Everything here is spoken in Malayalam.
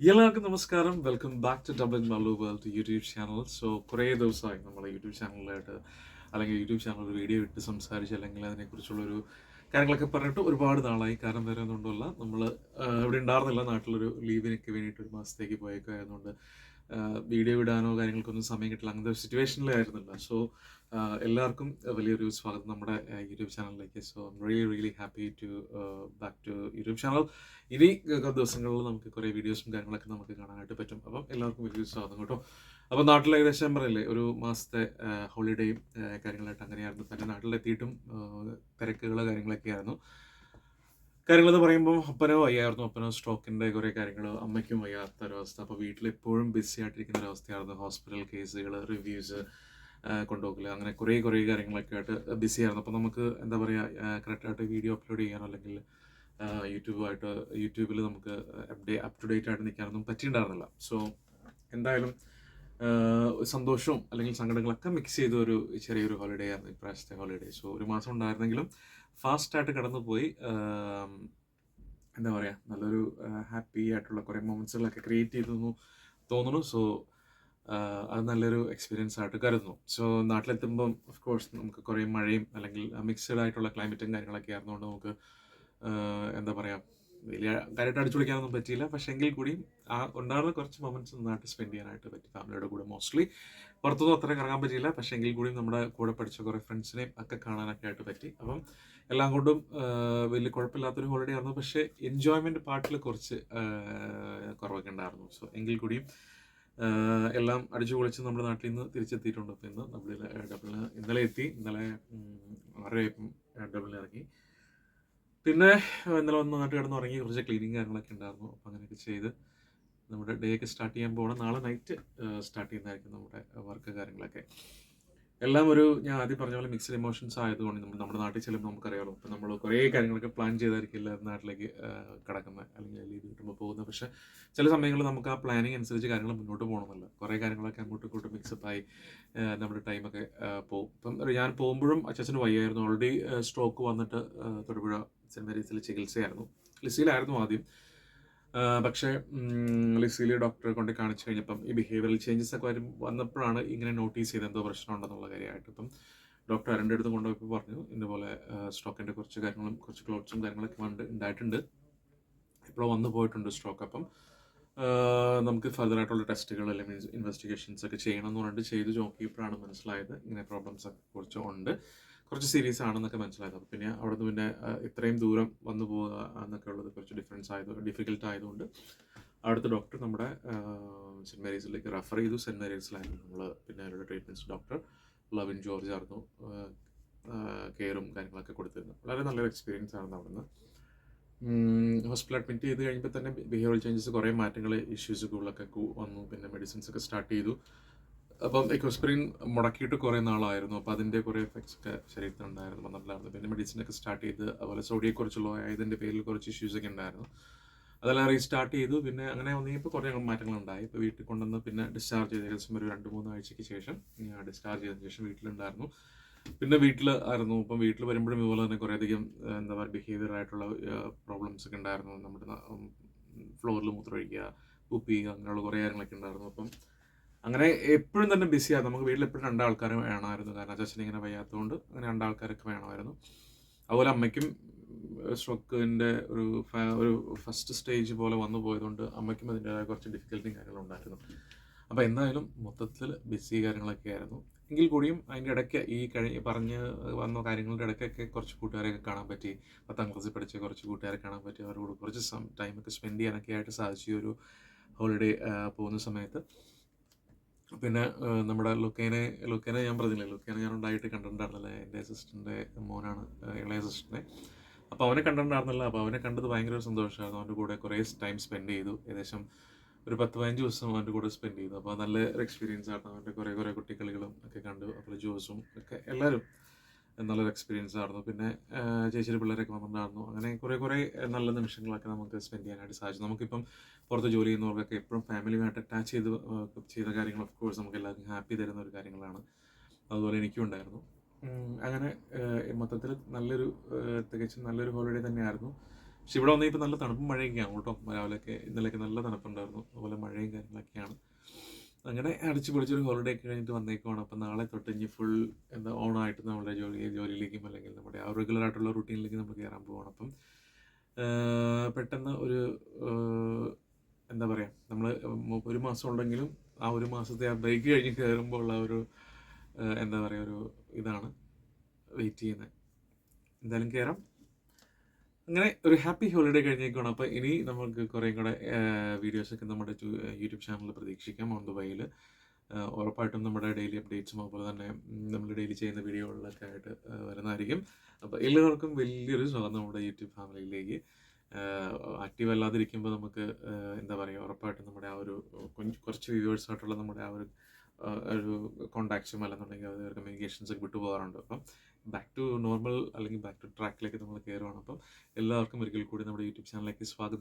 എല്ലാവർക്കും നമസ്കാരം. Welcome back to Dublin Mallu world YouTube channel so കുറേ ദിവസമായി നമ്മൾ യൂട്യൂബ് ചാനലിലായിട്ട് അല്ലെങ്കിൽ യൂട്യൂബ് ചാനൽ വീഡിയോ ഇട്ട് സംസാരിച്ച് അല്ലെങ്കിൽ അതിനെക്കുറിച്ചുള്ളൊരു കാര്യങ്ങളൊക്കെ പറഞ്ഞിട്ട് ഒരുപാട് നാളായി. കാരണം വേറെ ഒന്നുകൊണ്ടല്ല നമ്മൾ ഇവിടെ ഉണ്ടായിരുന്നില്ല. നാട്ടിലൊരു ലീവിനൊക്കെ വേണ്ടിയിട്ട് ഒരു മാസത്തേക്ക് പോയേക്കായതുകൊണ്ട് വീഡിയോ ഇടാനോ കാര്യങ്ങൾക്കൊന്നും സമയം കിട്ടില്ല. അങ്ങനത്തെ ഒരു സിറ്റുവേഷനിലായിരുന്നില്ല സോ എല്ലാവർക്കും വലിയൊരു സ്വാഗതം നമ്മുടെ യൂട്യൂബ് ചാനലിലേക്ക് so really really happy to back to YouTube channel ഇനി ദിവസങ്ങളിൽ നമുക്ക് കുറേ വീഡിയോസും കാര്യങ്ങളൊക്കെ നമുക്ക് കാണാനായിട്ട് പറ്റും. അപ്പം എല്ലാവർക്കും വലിയൊരു സ്വാഗതം കേട്ടോ. അപ്പോൾ നാട്ടിൽ ഏകദേശം പറയില്ലേ ഒരു മാസത്തെ ഹോളിഡേയും കാര്യങ്ങളായിട്ട് അങ്ങനെയായിരുന്നു. തന്നെ നാട്ടിലെത്തിയിട്ടും തിരക്കുകൾ കാര്യങ്ങളൊക്കെ ആയിരുന്നു കാര്യങ്ങളെന്ന് പറയുമ്പോൾ അപ്പനോ വയ്യായിരുന്നു. അപ്പനോ സ്ട്രോക്കിന്റെ കുറേ കാര്യങ്ങൾ അമ്മയ്ക്കും വയ്യാത്ത ഒരവസ്ഥ. അപ്പോൾ വീട്ടിൽ എപ്പോഴും ബിസി ആയിട്ടിരിക്കുന്ന ഒരവസ്ഥയായിരുന്നു. ഹോസ്പിറ്റൽ കേസുകൾ റിവ്യൂസ് കൊണ്ടുപോകില്ല അങ്ങനെ കുറേ കുറേ കാര്യങ്ങളൊക്കെ ആയിട്ട് ബിസി ആയിരുന്നു. അപ്പോൾ നമുക്ക് എന്താ പറയുക കറക്റ്റായിട്ട് വീഡിയോ അപ്ലോഡ് ചെയ്യാനോ അല്ലെങ്കിൽ യൂട്യൂബായിട്ട് യൂട്യൂബിൽ നമുക്ക് അപ്ഡേ അപ് ടു ഡേറ്റ് ആയിട്ട് നിൽക്കാനൊന്നും പറ്റിയിട്ടുണ്ടായിരുന്നില്ല സോ എന്തായാലും സന്തോഷവും അല്ലെങ്കിൽ സങ്കടങ്ങളൊക്കെ മിക്സ് ചെയ്ത ഒരു ചെറിയൊരു ഹോളിഡേ ആയിരുന്നു ഇപ്രാവശ്യത്തെ ഹോളിഡേ സോ ഒരു മാസം ഉണ്ടായിരുന്നെങ്കിലും ഫാസ്റ്റായിട്ട് കടന്നുപോയി. എന്താ പറയുക നല്ലൊരു ഹാപ്പി ആയിട്ടുള്ള കുറേ മൊമെന്റ്സുകളൊക്കെ ക്രിയേറ്റ് ചെയ്തെന്നു തോന്നുന്നു. സോ അത് നല്ലൊരു എക്സ്പീരിയൻസ് ആയിട്ട് കരുതുന്നു. സോ നാട്ടിലെത്തുമ്പം ഓഫ് കോഴ്സ് നമുക്ക് കുറേ മഴയും അല്ലെങ്കിൽ മിക്സഡ് ആയിട്ടുള്ള ക്ലൈമറ്റും കാര്യങ്ങളൊക്കെ ആയിരുന്നുകൊണ്ട് നമുക്ക് എന്താ പറയുക വലിയ കാര്യമായിട്ട് അടിച്ചു പിടിക്കാനൊന്നും പറ്റിയില്ല. പക്ഷേ എങ്കിൽ കൂടിയും ആ ഉണ്ടാകുന്ന കുറച്ച് മൊമെന്റ്സ് നന്നായിട്ട് സ്പെൻഡ് ചെയ്യാനായിട്ട് പറ്റി. ഫാമിലിയുടെ കൂടെ മോസ്റ്റ്ലി പുറത്തൊന്നും അത്ര കറങ്ങാൻ പറ്റിയില്ല. പക്ഷേ എങ്കിൽ കൂടിയും നമ്മുടെ കൂടെ പഠിച്ച കുറേ ഫ്രണ്ട്സിനെയും ഒക്കെ കാണാനൊക്കെ ആയിട്ട് പറ്റി. അപ്പം എല്ലാം കൊണ്ടും വലിയ കുഴപ്പമില്ലാത്തൊരു ഹോളിഡേ ആയിരുന്നു. പക്ഷേ എൻജോയ്മെന്റ് പാർട്ടിൽ കുറച്ച് കുറവൊക്കെ ഉണ്ടായിരുന്നു. സോ എങ്കിൽ കൂടിയും എല്ലാം അടിച്ചു പൊളിച്ച് നമ്മുടെ നാട്ടിൽ നിന്ന് തിരിച്ചെത്തിയിട്ടുണ്ട്. അപ്പോൾ ഇന്ന് നമ്മൾ ഡബിളിന് ഇന്നലെ എത്തി. ഇന്നലെ ആറ് ഡബിളിൽ ഇറങ്ങി. പിന്നെ ഇന്നലെ വന്ന് നാട്ടിൽ കിടന്ന് ഉറങ്ങി കുറച്ച് ക്ലീനിങ് കാര്യങ്ങളൊക്കെ ഉണ്ടായിരുന്നു. അപ്പോൾ അങ്ങനെയൊക്കെ ചെയ്ത് നമ്മുടെ ഡേ ഒക്കെ സ്റ്റാർട്ട് ചെയ്യാൻ പോകണം നാളെ നൈറ്റ് സ്റ്റാർട്ട് ചെയ്യുന്നതായിരിക്കും നമ്മുടെ വർക്ക് കാര്യങ്ങളൊക്കെ. എല്ലാം ഒരു ഞാൻ ആദ്യം പറഞ്ഞ പോലെ മിക്സ്ഡ് ഇമോഷൻസ് ആയതുകൊണ്ട് നമ്മൾ നമ്മുടെ നാട്ടിൽ ചെല്ലുമ്പോൾ നമുക്കറിയാമല്ലോ ഇപ്പം നമ്മൾ കുറേ കാര്യങ്ങളൊക്കെ പ്ലാൻ ചെയ്തായിരിക്കില്ല നാട്ടിലേക്ക് കിടക്കുന്നത് അല്ലെങ്കിൽ ലീവ് കിട്ടുമ്പോൾ പോകുന്നത് പക്ഷേ ചില സമയങ്ങളിൽ നമുക്ക് ആ പ്ലാനിങ് അനുസരിച്ച് കാര്യങ്ങൾ മുന്നോട്ട് പോകണമെന്നില്ല കുറേ കാര്യങ്ങളൊക്കെ അങ്ങോട്ടും ഇങ്ങോട്ടും മിക്സപ്പ് ആയി നമ്മുടെ ടൈമൊക്കെ പോകും ഇപ്പം ഞാൻ പോകുമ്പോഴും അച്ഛന് വയ്യായിരുന്നു. ഓൾറെഡി സ്ട്രോക്ക് വന്നിട്ട് തൊടുപുഴ സെന്റ് മേരീസിൽ ചികിത്സയായിരുന്നു. ലിസിയിലായിരുന്നു ആദ്യം. പക്ഷേ ലിസിയിൽ ഡോക്ടറെ കൊണ്ട് കാണിച്ചു കഴിഞ്ഞപ്പം ഈ ബിഹേവിയറൽ ചേഞ്ചസ് ഒക്കെ വരും വന്നപ്പോഴാണ് ഇങ്ങനെ നോട്ടീസ് ചെയ്ത് എന്തോ പ്രശ്നം ഉണ്ടെന്നുള്ള കാര്യമായിട്ട്. ഇപ്പം ഡോക്ടർ അരന്റെ അടുത്ത് കൊണ്ടുപോയപ്പോൾ പറഞ്ഞു ഇതുപോലെ സ്റ്റോക്കിന്റെ കുറച്ച് കാര്യങ്ങളും കുറച്ച് ക്ലോത്ത്സും കാര്യങ്ങളൊക്കെ ഉണ്ട് ഉണ്ടായിട്ടുണ്ട്. ഇപ്പോൾ വന്നു പോയിട്ടുണ്ട് സ്ട്രോക്ക് അപ്പം നമുക്ക് ഫർദർ ആയിട്ടുള്ള ടെസ്റ്റുകൾ അല്ലെങ്കിൽ ഇൻവെസ്റ്റിഗേഷൻസ് ഒക്കെ ചെയ്യണം എന്ന് പറഞ്ഞിട്ട് ചെയ്ത് നോക്കിയപ്പോഴാണ് മനസ്സിലായത് ഇങ്ങനെ പ്രോബ്ലംസ് ഒക്കെ കുറച്ച് ഉണ്ട്. കുറച്ച് സീരിയസ് ആണെന്നൊക്കെ മനസ്സിലായത്. അപ്പോൾ പിന്നെ അവിടെ നിന്ന് പിന്നെ ഇത്രയും ദൂരം വന്നു പോവുക എന്നൊക്കെ ഉള്ളത് കുറച്ച് ഡിഫറൻസ് ആയത് ഡിഫിക്കൽട്ട് ആയതുകൊണ്ട് അവിടുത്തെ ഡോക്ടർ നമ്മുടെ സെന്റ് മേരീസിലേക്ക് റെഫർ ചെയ്തു. സെന്റ് മേരീസിലായിരുന്നു നമ്മൾ പിന്നെ അവരുടെ ട്രീറ്റ്മെന്റ്സ് ഡോക്ടർ ലവിൻ ജോർജ് ആയിരുന്നു കെയറും കാര്യങ്ങളൊക്കെ കൊടുത്തിരുന്നു വളരെ നല്ലൊരു എക്സ്പീരിയൻസ് ആയിരുന്നു അവിടുന്ന്. ഹോസ്പിറ്റൽ അഡ്മിറ്റ് ചെയ്ത് കഴിയുമ്പോൾ തന്നെ ബിഹേവിയർ ചേഞ്ചസ് കുറേ മാറ്റങ്ങൾ ഇഷ്യൂസ് ഒക്കെ വന്നു. പിന്നെ മെഡിസിൻസ് ഒക്കെ സ്റ്റാർട്ട് ചെയ്തു. അപ്പം എക്കോസ്പ്രിൻ മുടക്കിയിട്ട് കുറേ നാളായിരുന്നു. അപ്പോൾ അതിന്റെ കുറേ എഫക്ട്സ് ഒക്കെ ശരീരത്തിൽ ഉണ്ടായിരുന്നു. വന്നിട്ടുണ്ടായിരുന്നു പിന്നെ മെഡിസിനൊക്കെ സ്റ്റാർട്ട് ചെയ്ത് അതുപോലെ സോഡിയെക്കുറിച്ചുള്ള ഇതിന്റെ പേരിൽ കുറച്ച് ഇഷ്യൂസ് ഒക്കെ ഉണ്ടായിരുന്നു. അതെല്ലാം റീസ്റ്റാർട്ട് ചെയ്തു. പിന്നെ അങ്ങനെ വന്നിപ്പോൾ കുറേ മാറ്റങ്ങളുണ്ടായി. ഇപ്പോൾ വീട്ടിൽ കൊണ്ടുവന്ന് പിന്നെ ഡിസ്ചാർജ് ചെയ്ത് ഏകദേശം ഒരു രണ്ട് മൂന്ന് ആഴ്ചയ്ക്ക് ശേഷം ഡിസ്ചാർജ് ചെയ്തതിന് ശേഷം വീട്ടിലുണ്ടായിരുന്നു. പിന്നെ വീട്ടിൽ ആയിരുന്നു ഇപ്പം വീട്ടിൽ വരുമ്പോഴും ഇതുപോലെ തന്നെ കുറേയധികം എന്താ പറയുക ബിഹേവിയർ ആയിട്ടുള്ള പ്രോബ്ലംസ് ഒക്കെ ഉണ്ടായിരുന്നു. നമ്മുടെ ഫ്ലോറിൽ മൂത്രമൊഴിക്കുക ഉപ്പി അങ്ങനെയുള്ള കുറേ കാര്യങ്ങളൊക്കെ ഉണ്ടായിരുന്നു. അപ്പം അങ്ങനെ എപ്പോഴും തന്നെ ബിസിയാണ് നമുക്ക് വീട്ടിൽ എപ്പോഴും രണ്ടാൾക്കാർ വേണമായിരുന്നു. കാരണം അച്ഛൻ ഇങ്ങനെ വയ്യാത്തതുകൊണ്ട് അങ്ങനെ രണ്ടാൾക്കാരൊക്കെ വേണമായിരുന്നു. അതുപോലെ അമ്മയ്ക്കും സ്ട്രോക്കിന്റെ ഒരു ഒരു ഫസ്റ്റ് സ്റ്റേജ് പോലെ വന്നു പോയതുകൊണ്ട് അമ്മയ്ക്കും അതിന്റെതായ കുറച്ച് ഡിഫിക്കൽറ്റിയും കാര്യങ്ങളും ഉണ്ടായിരുന്നു. അപ്പോൾ എന്തായാലും മൊത്തത്തിൽ ബിസി കാര്യങ്ങളൊക്കെ ആയിരുന്നു. എങ്കിൽ കൂടിയും അതിന്റെ ഇടയ്ക്ക് ഈ കഴിഞ്ഞ് പറഞ്ഞ് വന്ന കാര്യങ്ങളുടെ ഇടയ്ക്കൊക്കെ കുറച്ച് കൂട്ടുകാരെയൊക്കെ കാണാൻ പറ്റി. പത്താം ക്ലാസ്സിൽ പഠിച്ച കുറച്ച് കൂട്ടുകാരെ കാണാൻ പറ്റി. അവരോട് കുറച്ച് ടൈമൊക്കെ സ്പെൻഡ് ചെയ്യാനൊക്കെ ആയിട്ട് സാധിച്ചു ഒരു ഹോളിഡേ പോകുന്ന സമയത്ത്. പിന്നെ നമ്മുടെ ലുക്കേനെ ലുക്കേനെ ഞാൻ പറഞ്ഞില്ലേ ലുക്കേനെ ഞാൻ ഉണ്ടായിട്ട് കണ്ടിട്ടുണ്ടായിരുന്നില്ല? എന്റെ അസിസ്റ്റന്റെ മോനാണ് ഇളയ അസിസ്റ്റന്റെ അപ്പോൾ അവനെ കണ്ടിട്ടുണ്ടായിരുന്നില്ല. അപ്പോൾ അവനെ കണ്ടത് ഭയങ്കര ഒരു സന്തോഷമായിരുന്നു. അവന്റെ കൂടെ കുറേ ടൈം സ്പെൻഡ് ചെയ്തു. ഏകദേശം ഒരു പത്ത് പതിനഞ്ച് ദിവസം അവന്റെ കൂടെ സ്പെൻഡ് ചെയ്തു. അപ്പോൾ നല്ല ഒരു എക്സ്പീരിയൻസ് ആയിരുന്നു അവന്റെ കുറേ കുറേ കുട്ടികളികളും ഒക്കെ കണ്ടു. അപ്പോൾ ജോസും ഒക്കെ എല്ലാവരും നല്ലൊരു എക്സ്പീരിയൻസ് ആയിരുന്നു. പിന്നെ ചേച്ചിയുടെ പിള്ളേരൊക്കെ വന്നിട്ടുണ്ടായിരുന്നു. അങ്ങനെ കുറേ കുറേ നല്ല നിമിഷങ്ങളൊക്കെ നമുക്ക് സ്പെൻഡ് ചെയ്യാനായിട്ട് സാധിച്ചു. നമുക്കിപ്പം പുറത്ത് ജോലി ചെയ്യുന്നവർക്കൊക്കെ എപ്പോഴും ഫാമിലിയുമായിട്ട് അറ്റാച്ച് ചെയ്ത് ചെയ്ത കാര്യങ്ങൾ ഓഫ് കോഴ്സ് നമുക്ക് എല്ലാവർക്കും ഹാപ്പി തരുന്ന ഒരു കാര്യങ്ങളാണ്. അതുപോലെ എനിക്കും ഉണ്ടായിരുന്നു. അങ്ങനെ മൊത്തത്തിൽ നല്ലൊരു തികച്ചും നല്ലൊരു ഹോളിഡേ തന്നെയായിരുന്നു. പക്ഷെ ഇവിടെ വന്നിപ്പോൾ നല്ല തണുപ്പും മഴയൊക്കെയാണ് കേട്ടോ. രാവിലെയൊക്കെ ഇന്നലെയൊക്കെ നല്ല തണുപ്പുണ്ടായിരുന്നു. അതുപോലെ മഴയും കാര്യങ്ങളൊക്കെയാണ്. അങ്ങനെ അടിച്ചു പൊളിച്ചൊരു ഹോളിഡേ ഒക്കെ കഴിഞ്ഞിട്ട് വന്നേക്കുവാണ്. അപ്പം നാളെ തൊട്ട് ഇനി ഫുൾ എന്താ ഓൺ ആയിട്ട് നമ്മുടെ ജോലി ജോലിയിലേക്കും അല്ലെങ്കിൽ നമ്മുടെ ആ റെഗുലർ ആയിട്ടുള്ള റുട്ടീനിലേക്ക് നമ്മൾ കയറാൻ പോവാണ്. അപ്പം പെട്ടെന്ന് ഒരു എന്താ പറയുക നമ്മൾ ഒരു മാസം ഉണ്ടെങ്കിലും ആ ഒരു മാസത്തെ ആ ബ്രേക്ക് കഴിഞ്ഞ് കയറുമ്പോൾ ഉള്ള ഒരു എന്താ പറയുക ഒരു ഇതാണ് വെയിറ്റ് ചെയ്യുന്നത്. എന്തായാലും കയറാം അങ്ങനെ ഒരു ഹാപ്പി ഹോളിഡേ കഴിഞ്ഞേക്കാണ് അപ്പോൾ ഇനി നമുക്ക് കുറേ കൂടെ വീഡിയോസൊക്കെ നമ്മുടെ യൂട്യൂബ് ചാനലിൽ പ്രതീക്ഷിക്കാം. ഓൺ ദ വൈയിൽ ഉറപ്പായിട്ടും നമ്മുടെ ഡെയിലി അപ്ഡേറ്റ്സും അതുപോലെ തന്നെ നമ്മൾ ഡെയിലി ചെയ്യുന്ന വീഡിയോകളിലൊക്കെ ആയിട്ട് വരുന്നതായിരിക്കും. അപ്പോൾ എല്ലാവർക്കും വലിയൊരു സ്വാഗതം നമ്മുടെ യൂട്യൂബ് ഫാമിലിയിലേക്ക് ആക്റ്റീവ് അല്ലാതിരിക്കുമ്പോൾ നമുക്ക് എന്താ പറയുക ഉറപ്പായിട്ടും നമ്മുടെ ആ ഒരു കുറച്ച് വ്യൂവേഴ്സ് ആയിട്ടുള്ള നമ്മുടെ ആ ഒരു ഒരു കോണ്ടാക്ട്സും അല്ലെന്നുണ്ടെങ്കിൽ അത് കമ്മ്യൂണിക്കേഷൻസൊക്കെ വിട്ടു പോകാറുണ്ട്. അപ്പം ബാക്ക് ടു നോർമൽ അല്ലെങ്കിൽ ബാക്ക് ടു ട്രാക്കിലേക്ക് നമ്മൾ കയറുവാണ് അപ്പം എല്ലാവർക്കും ഒരിക്കൽ കൂടി നമ്മുടെ യൂട്യൂബ് ചാനലിലേക്ക് സ്വാഗതം.